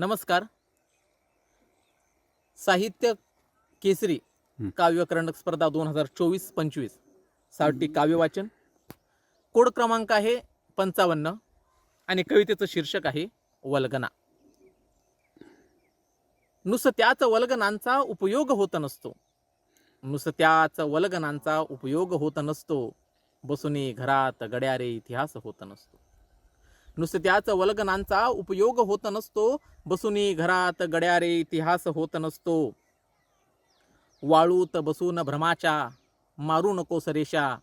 नमस्कार. साहित्य केसरी हं. काव्यकरण स्पर्धा दोन हजार चोवीस पंचवीस. साठी काव्य वाचन कोड क्रमांक आहे पंचावन्न आणि कवितेचं शीर्षक आहे वल्गना. नुसत्याच वल्गनांचा उपयोग होत नसतो. नुसत्याच वल्गनांचा उपयोग होत नसतो. बसुनी घरात गड्यारे इतिहास होत नसतो. नुसत्याच वल्गनांचा उपयोग होत नसतो. बसुनी घरात गड्यारे इतिहास होत नसतो. वाळूत बसून भ्रमाच्या मारू नको सरेशा.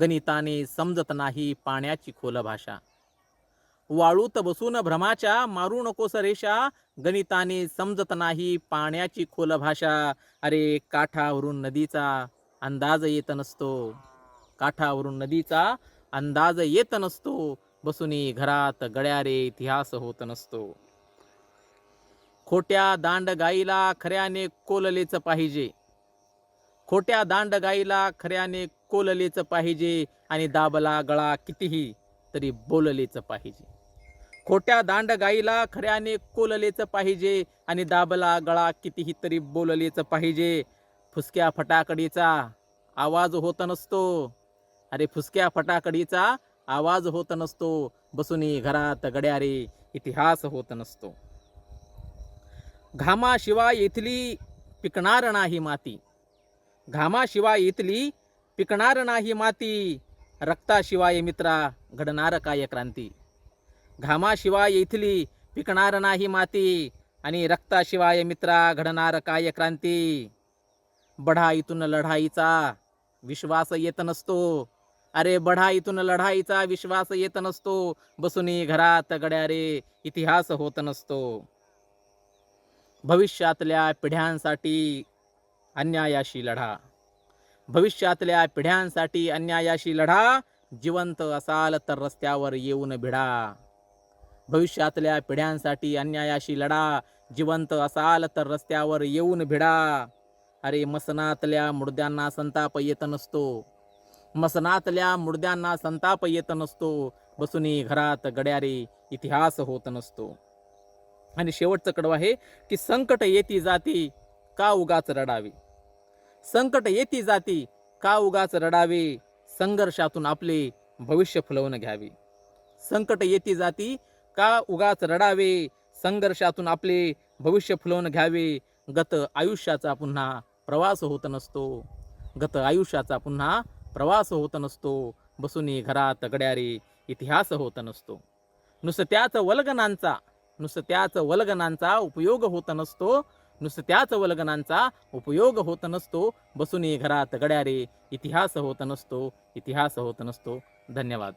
गणिताने समजत नाही पाण्याची खोल भाषा. वाळूत बसून भ्रमाच्या मारू नको सरेशा. गणिताने समजत नाही पाण्याची खोल भाषा. अरे काठावरून नदीचा अंदाज येत नसतो. काठावरून नदीचा अंदाज येत नसतो. बसुनी घरात गड्यारे इतिहास होत नसतो. खोट्या दांड गाईला खऱ्याने कोललेच पाहिजे. खोट्या दांड गाईला खऱ्याने कोललेच पाहिजे आणि दाबला गळा कितीही तरी बोललेच पाहिजे. खोट्या दांड गाईला खऱ्याने कोललेच पाहिजे आणि दाबला गळा कितीही तरी बोललेच पाहिजे. फुसक्या फटाकडीचा आवाज होत नसतो. अरे फुसक्या फटाकडीचा आवाज होत नसतो बसुनी घरात गड्यारे इतिहास होत नसतो. घामाशिवाय इथली पिकणार नाही माती. घामाशिवाय इथली पिकणार नाही माती. रक्ताशिवाय मित्रा घडणार काय क्रांती? घामाशिवाय इथली पिकणार नाही माती आणि रक्ताशिवाय मित्रा घडणार काय क्रांती? बढाईतून लढाईचा विश्वास येत नसतो. अरे बढाईतून लढाईचा विश्वास येत नसतो. बसुनी घरात गड्यारे इतिहास होत नसतो. भविष्यातल्या पिढ्यांसाठी अन्यायाशी लढा. भविष्यातल्या पिढ्यांसाठी अन्यायाशी लढा. जिवंत असाल तर रस्त्यावर येऊन भिडा. भविष्यातल्या पिढ्यांसाठी अन्यायाशी लढा. जिवंत असाल तर रस्त्यावर येऊन भिडा. अरे मसनातल्या मुर्द्यांना संताप येत नसतो. मसनातल्या मुडद्यांना संताप येत नसतो. बसुनी घरात गड्यारे इतिहास होत नसतो. आणि शेवटचं कडवं आहे की संकट येती जाती का उगाच रडावे? संकट येती जाती का उगाच रडावे? संघर्षातून आपले भविष्य फुलवून घ्यावे. संकट येती जाती का उगाच रडावे? संघर्षातून आपले भविष्य फुलवून घ्यावे. गत आयुष्याचा पुन्हा प्रवास होत नसतो. गत आयुष्याचा पुन्हा प्रवास होत नसतो बसुनी घरात गड्यारी इतिहास होत नसतो. नुसत्याच वल्गनांचा नुसत्याच वल्गनांचा उपयोग होत नसतो नुसत्याच वल्गनांचा उपयोग होत नसतो बसुनी घरात गड्यारे इतिहास होत नसतो इतिहास होत नसतो. धन्यवाद.